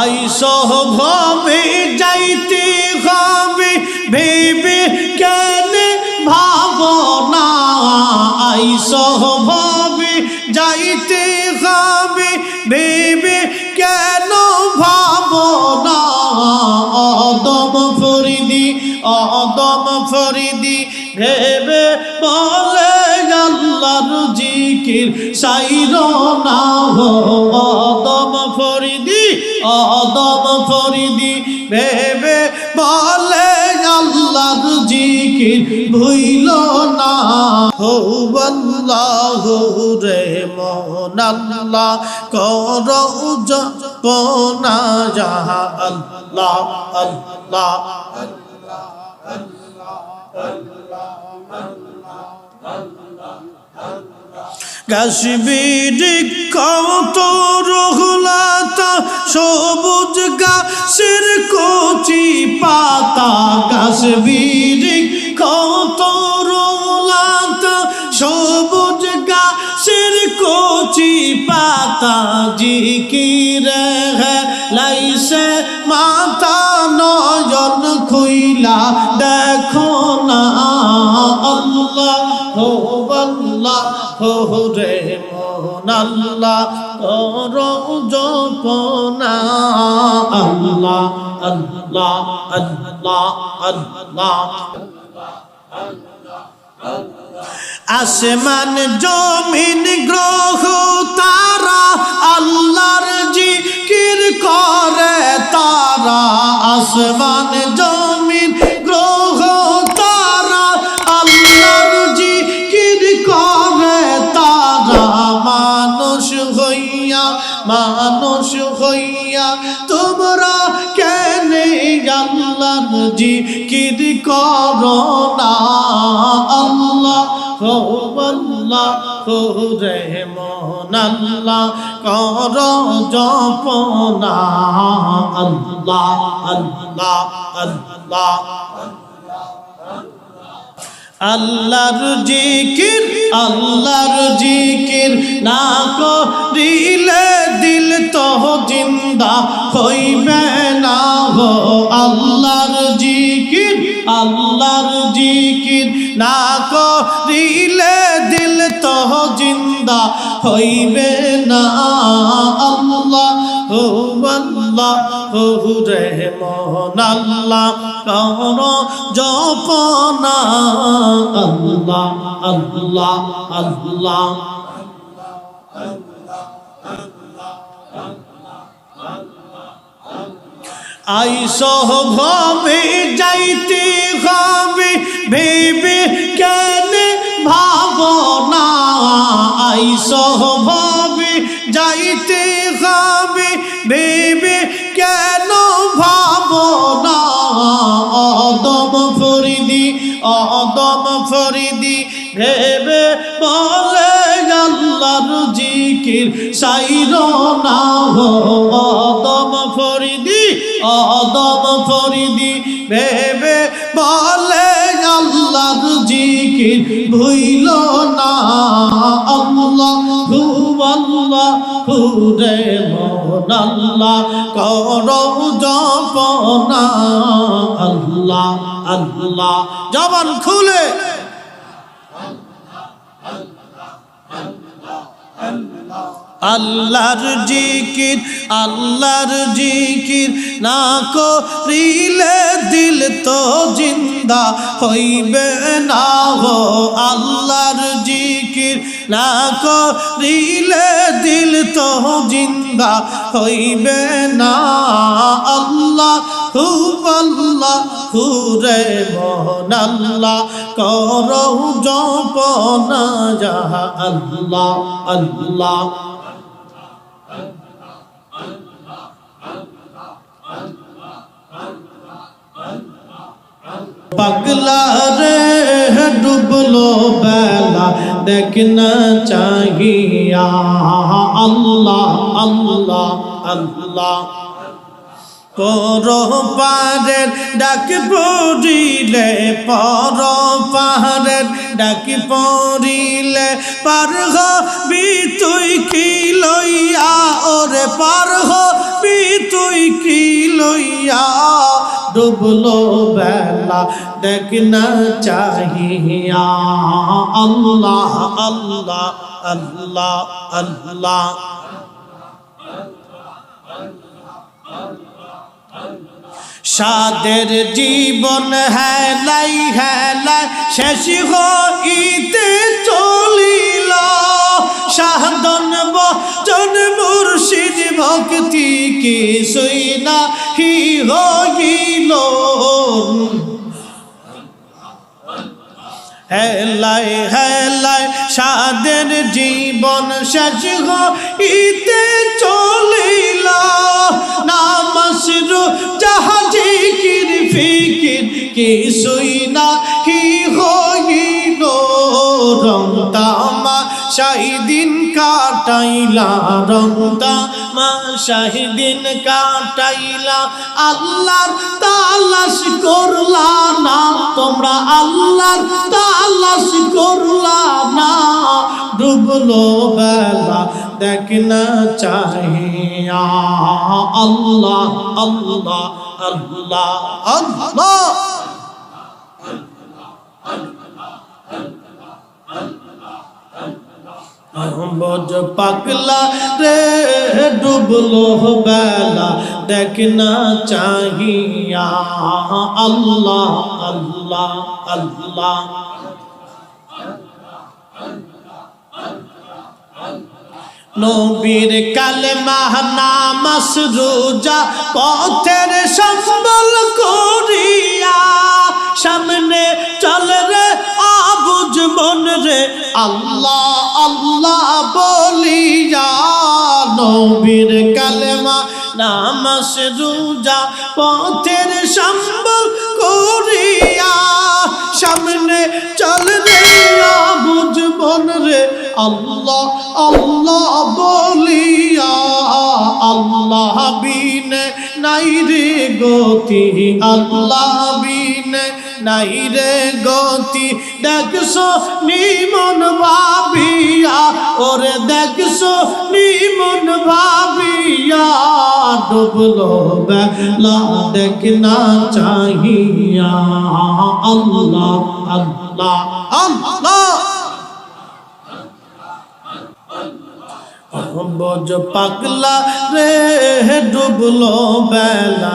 আইসহ ভাবে যাইতে হবে, ভেবে কেন ভাবনা। আইসহ ভাবে যাইতে হবে, ভেবে কেন ভাবনা। অদম ফরিদি অদম ফরিদি, ভেবে বলে আল্লাহর জিকির সাইর না হো। অদম ফরিদি অদম ফরিদি ভেবে বলে আল্লাহর জিকির ভুইল না। হো আল্লাহ আল্লাহ কর জপনা যাহা আল্লাহ আল্লাহ। কাশ্মীর কত রহুলাতা সবুজ গাছের কচি পাতা। কাশ্মীর কত রহুলাতা সবুজ গাছের কচি পাতা। জিকির লাইসে মাতা, নয়ন খুইলা দেখো না আল্লাহ। মন আসমান জমিন গ্রহ তারা আল্লাহর জিকির করে তারা। আসমান জমিন গ্রহ তোমরা কেন আল্লাহর জিকির করো না? আল্লাহ আল্লাহ রে মন আল্লাহ, কর জপনা। আল্লাহ আল্লাহ আল্লাহ। আল্লাহর জিকির আল্লাহর জিকির না করিলে দিল তো জিন্দা হইবে না হো। আল্লাহর জিকির আল্লাহর জিকির না করিলে দিল তো জিন্দা হইবে না। আল্লাহ হো আল্লাহ হো রে মন আল্লাহ কর জপনা। আল্লাহ আল্লাহ আল্লাহ। আইসহ ভাবে যাইতে হবে, ভেবে কেন ভাবনা? আইসহ ভাবে যাইতে হবে, ভেবে কেন ভাবনা? অদম ফরিদি অদম ফরিদি, ভেবে বলে আল্লাহর জিকির সাইর না হো। অদম ফরিদি অদম ফরিদি ভেবে বলে আল্লাহর জিকির ভুইল না। আল্লাহ আল্লাহ হু রে মন আল্লাহ কর জপনা। আল্লাহ আল্লাহ, জবান খুলে। আল্লাহর জিকির আল্লাহর জিকির না করিলে দিল তো জিন্দা হইবে না হো আল্লাহর জিকির না করিলে দিল তো জিন্দা হইবে না। আল্লাহ আল্লাহ হু রে মন আল্লাহ, করৌ জপনা যাহা আল্লাহ আল্লাহ। পাগলা রে ডুবলো বেলা দেখ না চাহিয়া। আল্লাহ আল্লাহ আল্লাহ। পর পাহাড়ের ডাক পড়িলে পর পাহাড়ের ডাক পড়িলে পার হবি তুই কি লইয়া? ওরে পার হবি তুই কি লইয়া? ডুবলো বেলা দেখনা চাহিয়া আল্লাহ আল্লাহ আল্লাহ আল্লাহ। সাদের জীবন হেলাই হেলাই শেষ হইতে চলিল। সাধন বচন মুর্শিদ ভক্তি কি সইনা হি হইল হেলাই হেলাই, সাদের জীবন শেষ হইতে চলিল। নামাসরু জাহাজি কির ফিকির, কিছুই না হি হইল। রং তামা শাহিদিন কাটাইলা রং শাহিদিন কাটাইলা, আল্লাহর তালাশ করলা না, তোমরা আল্লাহর তালাশ করলা না। ডুবলো বেলা দেখ না চাহিয়া, আল্লাহ আল্লাহ আল্লাহ আল্লাহ। বজ পাগলা রে, ডুবলো বেলা, দেখ না চাহিয়া। আল্লাহ আল্লাহ আল্লাহ। নবীর কালেমা নামাস রোজা পথের সম্বল করিয়া সামনে চল রে মন রে আল্লাহ আল্লাহ বলিয়া নবীর কালেমা নামাস রোজা, পথের সম্বল করিয়া সামনে চল রে মন রে আল্লাহ আল্লাহ বলিয়া আল্লাহ বিনে নাই রে গতি, আল্লাহ বিনে নাই রে গতি। দেখছ নিমন ভাবিয়া? ওরে দেখছ নিমন ভাবিয়া? ডুবলো বেলা দেখ না চাহিয়া। আল্লাহ আল্লাহ আল্লাহ। বজ পাগলা রে, ডুবলো বেলা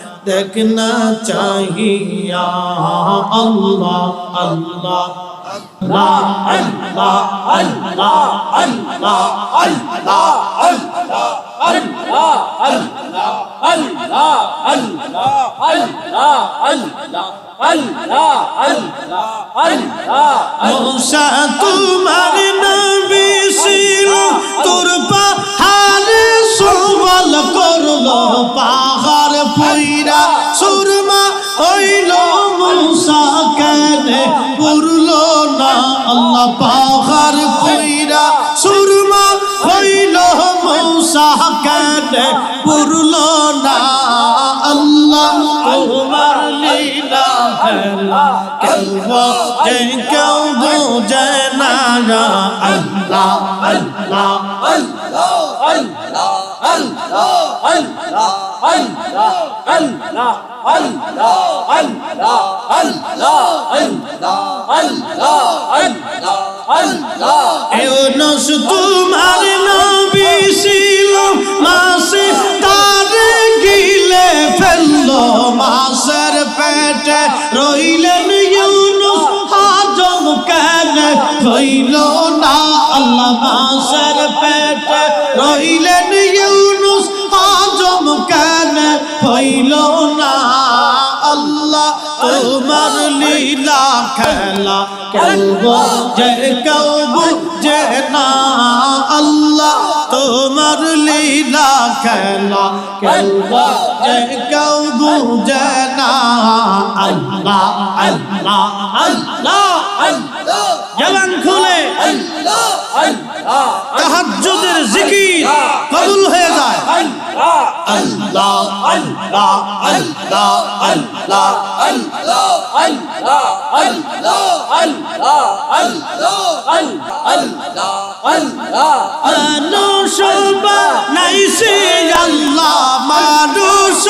দেখ না চাহিয়া আল্লাহ আল্লাহ আল্লাহ আল্লাহ আল্লাহ আল্লাহ আল্লাহ মৌসা তোমার নবী আল্লাহ পাহাড় পুইরা সুরমা হইল মৌসা কেনে পুরলো না আল্লাহ। তোমার লীলা খেলা কেউ যে কেউ বোঝে না আল্লাহ আল্লাহ। এউনস, তোমার নবী ছিল মাসে তারে গিলে ফেলল, মাসের পেটে রইলেন ইউনুস, হাজম কেন হইল না? আল্লাহ মাসের পেটে রইলেন ইউনুস কেন হইল না? আল্লাহ, তোমার লীলা খেলা কেউ যে কেউ বুঝে না? আল্লাহ, তোমার লীলা খেলা কেউ বুঝে কেউ বুঝে না? আল্লাহ আল্লাহ আল্লাহ আল্লাহ। জবান খুলে। তাহাজ্জুদের জিকির কবুল হয়ে যায় আল্লাহ আল্লাহ আল্লাহ আল্লাহ মানুষ নাইছে আল্লাহ মানুষ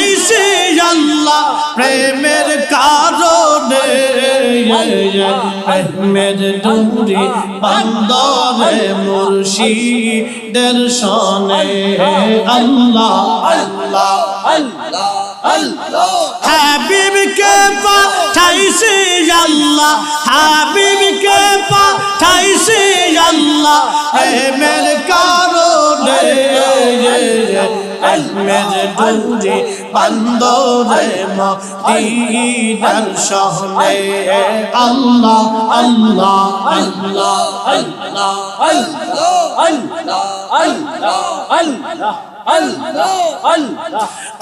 নাইছে আল্লাহ প্রেমের কারণে। প্রেমের ডুরি বন্দরে মুর্শিদের সনে। আল্লাহ আল্লাহ হাবিবকে পাঠাইছে আল্লাহ, হাবিবকে পাঠাইছে আল্লাহ। প্রেমের কারণে আহমেদ ডুরি বন্দরে মদিনার শহরে আল্লাহ আল্লাহ আল্লাহ আল্লাহ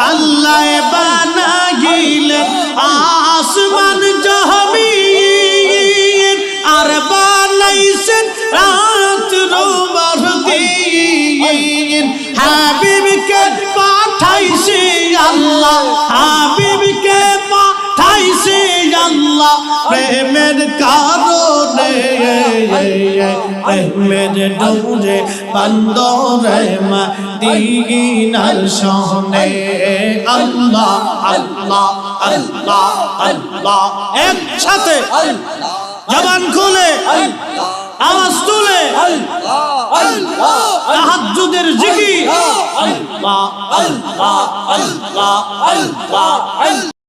আল্লাহ বানাইলেন আসমান জহমিন আর বানাইছেন রাত রোবার দিন হাবিবকে পাঠাইছে আল্লাহ, হাবিবকে পাঠাইছে আল্লাহ, প্রেমের কারণে, প্রেমের ডোরে বন্দরে মদিনার শহরে আল্লাহ আল্লাহ আল্লাহ আল্লাহ। একসাথে জবান খুলে। আওয়াজ তুলে তাহাজ্জুদের জিকির আল্লাহ আল্লাহ আল্লাহ আল্লাহ